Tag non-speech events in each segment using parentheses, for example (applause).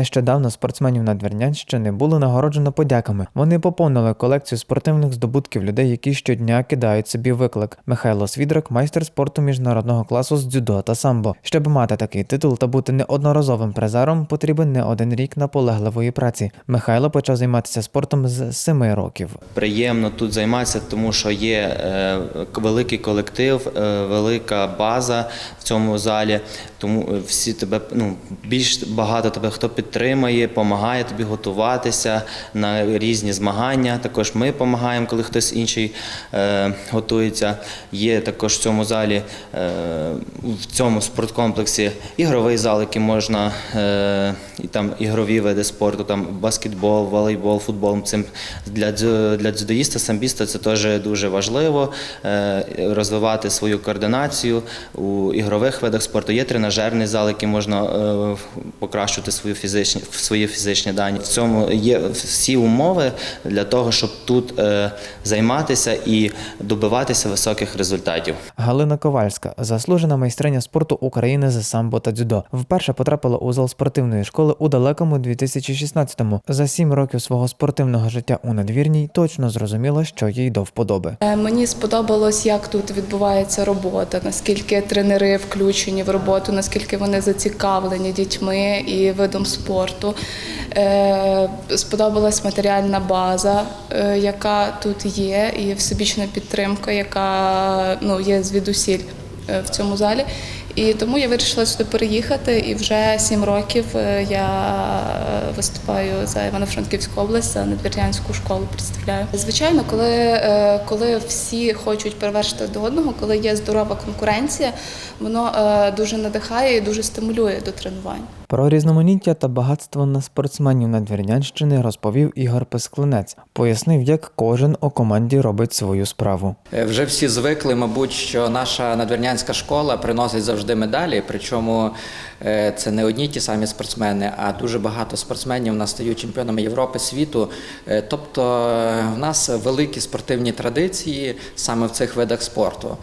Нещодавно спортсменів Надвірнянщини було нагороджено подяками. Вони поповнили колекцію спортивних здобутків людей, які щодня кидають собі виклик. Михайло Свідрак, майстер спорту міжнародного класу з дзюдо та самбо. Щоб мати такий титул та бути неодноразовим призером, потрібен не один рік наполегливої праці. Михайло почав займатися спортом з семи років. Приємно тут займатися, тому що є е, великий колектив, е, велика база в цьому залі. Тому е, всі тебе ну більш багато тебе хто підтримує, допомагає тобі готуватися на різні змагання. Також ми допомагаємо, коли хтось інший е, готується. Є також в цьому залі, е, в цьому спорткомплексі ігровий зал, який можна е, і там ігрові види спорту, там баскетбол, волейбол, футбол. Цим для для дзюдоїста, самбіста це теж дуже важливо розвивати свою координацію у ігрових видах спорту. Є тренажерний зал, який можна е, покращувати свої фізичні свої фізичні дані. В цьому є всі умови для того, щоб тут е, займатися і добиватися високих результатів. Галина Ковальська, заслужена майстриня спорту України з самбо та дзюдо, вперше потрапила у зал спортивної школи у далекому 2016-му. За сім років свого спортивного життя у надвірній точно зрозуміла, що їй до вподоби. Е, Мені сподобалось, як тут відбувається робота, наскільки тренери включені в роботу, наскільки вони зацікавлені дітьми і видом спорту. Е, Сподобалась матеріальна база, е, яка тут є, і всебічна підтримка, яка ну, є звідусіль е, в цьому залі. І тому я вирішила сюди переїхати, і вже сім років я виступаю за Івано-Франківську область, за надвірнянську школу представляю. Звичайно, коли, коли всі хочуть перевершити до одного, коли є здорова конкуренція, воно дуже надихає і дуже стимулює до тренувань. Про різноманіття та багатство на спортсменів Надвірнянщини розповів Ігор Песклинець. Пояснив, як кожен у команді робить свою справу. Е, Вже всі звикли, мабуть, що наша надвірнянська школа приносить завжди медалі. Причому е, це не одні ті самі спортсмени, а дуже багато спортсменів у стають чемпіонами Європи, світу. Е, Тобто в нас великі спортивні традиції саме в цих видах спорту.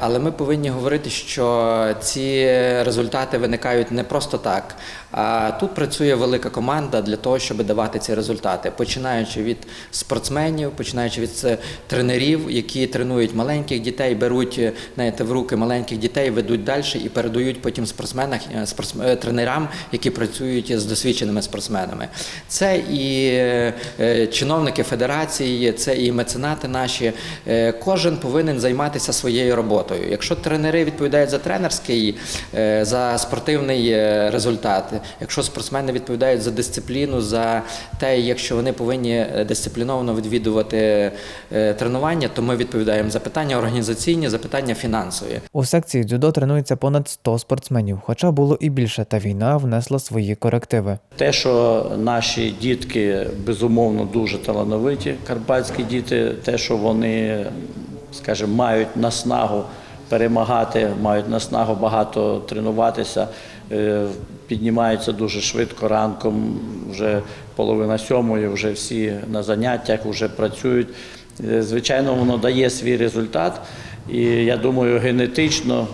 Але ми повинні говорити, що ці результати виникають не просто так. А тут працює велика команда для того, щоб давати ці результати, починаючи від спортсменів, починаючи від е, тренерів, які тренують маленьких дітей, беруть е, знаєте, в руки маленьких дітей, ведуть далі і передають потім спортсменах, е, тренерам, які працюють з досвідченими спортсменами. Це і чиновники федерації, це і меценати наші. Кожен повинен займатися своєю роботою. Якщо тренери відповідають за тренерський, за спортивний е, якщо спортсмени відповідають за дисципліну, за те, якщо вони повинні е, дисципліновано відвідувати е, тренування, то ми відповідаємо за питання організаційні, за питання фінансові. У секції дзюдо тренується понад 100 спортсменів, хоча було і більше, та війна внесла свої корективи. Те, що наші дітки безумовно дуже талановиті, карпатські діти, те, що вони, скажімо, мають наснагу перемагати, мають наснагу багато тренуватися, піднімаються дуже швидко ранком, вже половина сьомої, вже всі на заняттях, вже працюють. Е, Звичайно, воно дає свій результат, і я думаю, генетично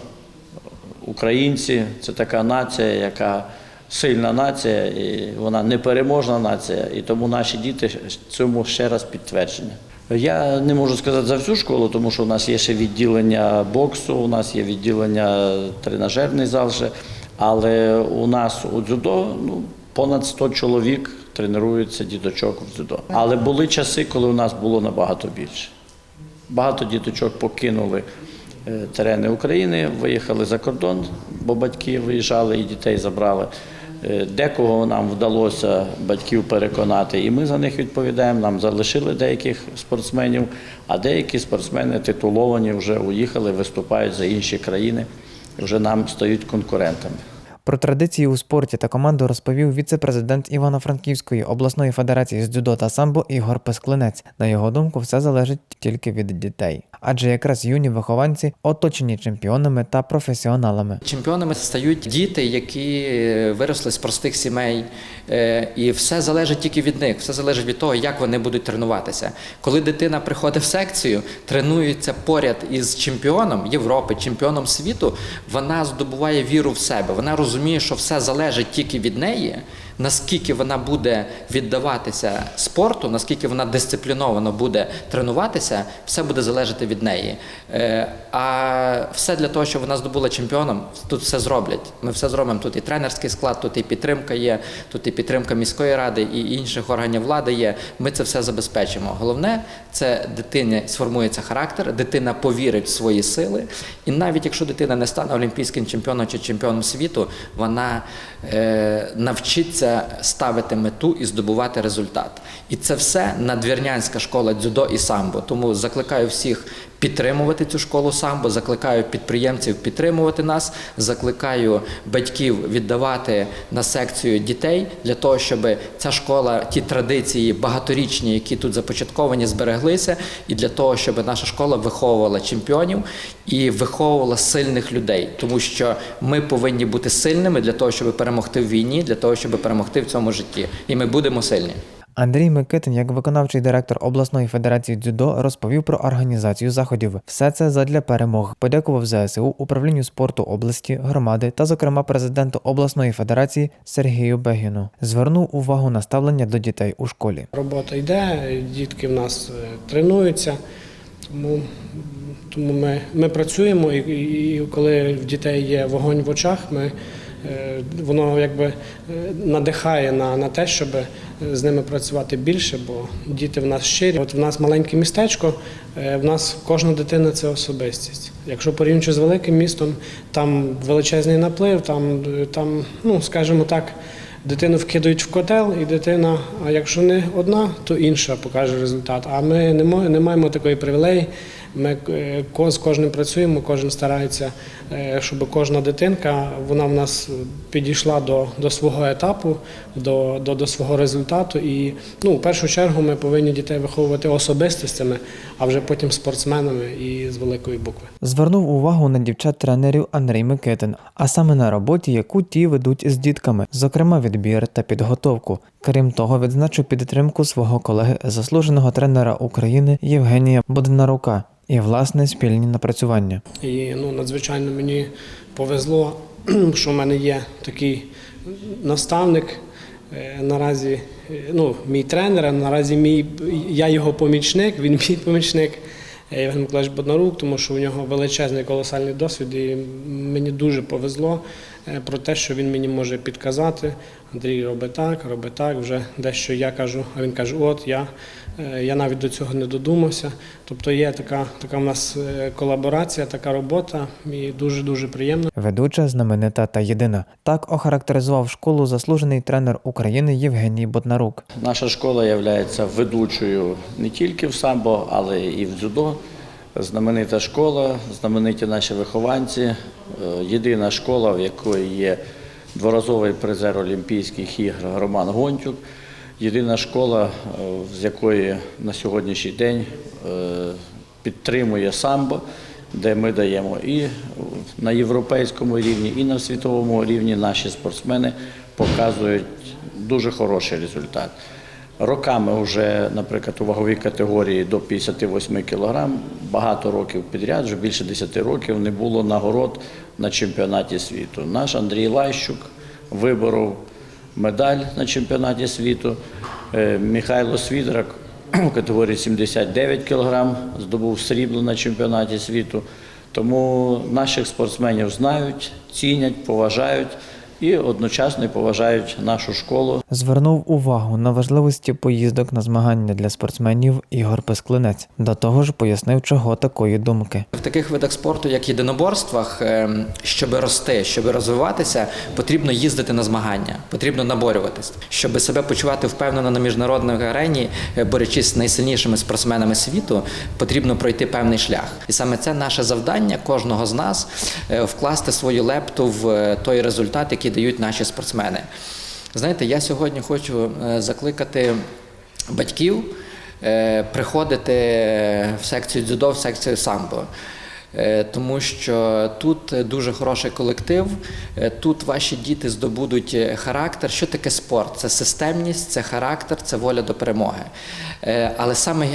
українці це така нація, яка сильна нація, і вона непереможна нація, і тому наші діти цьому ще раз підтвердження. Я не можу сказати за всю школу, тому що у нас є ще відділення боксу, у нас є відділення тренажерний зал, ще, але у нас у дзюдо ну, понад 100 чоловік тренуються діточок в дзюдо. Але були часи, коли у нас було набагато більше. Багато діточок покинули е, терени України, виїхали за кордон, бо батьки виїжджали і дітей забрали. Е, Декого нам вдалося батьків переконати, і ми за них відповідаємо. Нам залишили деяких спортсменів, а деякі спортсмени титуловані вже уїхали, виступають за інші країни, вже нам стають конкурентами. Про традиції у спорті та команду розповів віце-президент Івано-Франківської обласної федерації з дзюдо та самбо Ігор Песклинець. На його думку, все залежить тільки від дітей, адже якраз юні вихованці оточені чемпіонами та професіоналами. Чемпіонами стають діти, які е, виросли з простих сімей, е, і все залежить тільки від них, все залежить від того, як вони будуть тренуватися. Коли дитина приходить в секцію, тренується поряд із чемпіоном Європи, чемпіоном світу, вона здобуває віру в себе. Вона розуміє, що все залежить тільки від неї. Наскільки вона буде віддаватися спорту, наскільки вона дисципліновано буде тренуватися, все буде залежати від неї. Е, А все для того, щоб вона здобула чемпіоном, тут все зроблять. Ми все зробимо. Тут і тренерський склад, тут і підтримка є, тут і підтримка міської ради, і інших органів влади є. Ми це все забезпечимо. Головне, це дитині сформується характер, дитина повірить в свої сили. І навіть якщо дитина не стане олімпійським чемпіоном чи чемпіоном світу, вона е, навчиться ставити мету і здобувати результат. І це все надвірнянська школа дзюдо і самбо. Тому закликаю всіх підтримувати цю школу самбо, закликаю підприємців підтримувати нас, закликаю батьків віддавати на секцію дітей для того, щоб ця школа, ті традиції багаторічні, які тут започатковані, збереглися, і для того, щоб наша школа виховувала чемпіонів і виховувала сильних людей, тому що ми повинні бути сильними для того, щоб перемогти в війні, для того, щоб перемогти в цьому житті, і ми будемо сильні. Андрій Микитин, як виконавчий директор обласної федерації дзюдо, розповів про організацію заходів. Все це задля перемог. Подякував ЗСУ, управлінню спорту області, громади та, зокрема, президенту обласної федерації Сергію Бегіну. Звернув увагу на ставлення до дітей у школі. Робота йде, дітки в нас е, тренуються, тому, тому ми, ми працюємо, і, і, коли в дітей є вогонь в очах, ми, е, воно якби е, надихає на, на те, щоб з ними працювати більше, бо діти в нас щирі. От в нас маленьке містечко, е, в нас кожна дитина це особистість. Якщо порівнюючи з великим містом, там величезний наплив, там, е, там ну скажімо так. Дитину вкидають в котел, і дитина, а якщо не одна, то інша покаже результат. А ми не маємо такої привілеї. Ми е, з кожним працюємо, кожен старається, е, щоб кожна дитинка вона в нас підійшла до, до свого етапу, до, до, до свого результату. І ну, в першу чергу ми повинні дітей виховувати особистостями, а вже потім спортсменами і з великої букви. Звернув увагу на дівчат-тренерів Андрій Микитин, а саме на роботі, яку ті ведуть з дітками, зокрема відбір та підготовку. Крім того, відзначив підтримку свого колеги, заслуженого тренера України Євгенія Боднарука і власне спільні напрацювання. І ну, надзвичайно мені повезло, (clears throat) що в мене є такий наставник. Е, Наразі е, ну, мій тренер, а наразі мій, я його помічник, він (laughs) мій помічник е, Євген Миколаївич Боднарук, тому що у нього величезний колосальний досвід, і мені дуже повезло про те, що він мені може підказати. Андрій робить так, робить так, вже дещо я кажу, а він каже, от я, е, я навіть до цього не додумався. Тобто є така, така в нас е, колаборація, така робота, і дуже-дуже приємно. Ведуча, знаменита та єдина. Так охарактеризував школу заслужений тренер України Євгеній Боднарук. Наша школа є ведучою не тільки в самбо, але і в дзюдо. Знаменита школа, знамениті наші вихованці. Е, Єдина школа, в якої є дворазовий призер Олімпійських ігор Роман Гонтюк. Єдина школа, е, з якої на сьогоднішній день е, підтримує самбо, де ми даємо і на європейському рівні, і на світовому рівні наші спортсмени показують дуже хороший результат. Роками вже, наприклад, у ваговій категорії до 58 кг багато років підряд, вже більше 10 років не було нагород на чемпіонаті світу. Наш Андрій Лайщук виборов медаль на чемпіонаті світу. Е, Михайло Свідрак у категорії 79 кг здобув срібло на чемпіонаті світу. Тому наших спортсменів знають, цінять, поважають і одночасно поважають нашу школу. Звернув увагу на важливості поїздок на змагання для спортсменів Ігор Песклинець. До того ж, пояснив, чого такої думки. В таких видах спорту, як єдиноборствах, ем, щоб рости, щоб розвиватися, потрібно їздити на змагання, потрібно наборюватись, щоб себе почувати впевнено на міжнародній арені, е, борючись з найсильнішими спортсменами світу, потрібно пройти певний шлях. І саме це наше завдання кожного з нас е, вкласти свою лепту в е, той результат, який дають наші спортсмени. Знаєте, я сьогодні хочу е, закликати батьків е, приходити в секцію дзюдо, в секцію самбо. Е, тому що тут дуже хороший колектив, е, тут ваші діти здобудуть е, характер. Що таке спорт? Це системність, це характер, це воля до перемоги. Але саме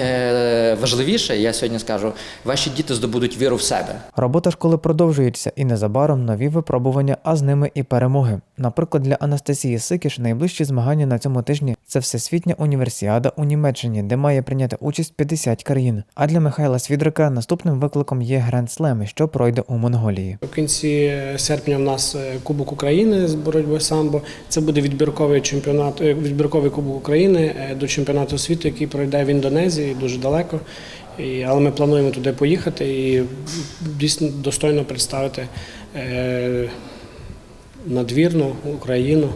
важливіше, я сьогодні скажу, ваші діти здобудуть віру в себе. Робота школи продовжується і незабаром нові випробування, а з ними і перемоги. Наприклад, для Анастасії Сикіш найближчі змагання на цьому тижні це всесвітня універсіада у Німеччині, де має прийняти участь 50 країн. А для Михайла Свідрика наступним викликом є Гранд Слем, що пройде у Монголії. У кінці серпня в нас е, Кубок України з боротьби самбо. Це буде відбірковий чемпіонат, е, відбірковий Кубок України е, до чемпіонату світу, який пройде в Індонезії дуже далеко. І, але ми плануємо туди поїхати і дійсно достойно представити надвірну Україну.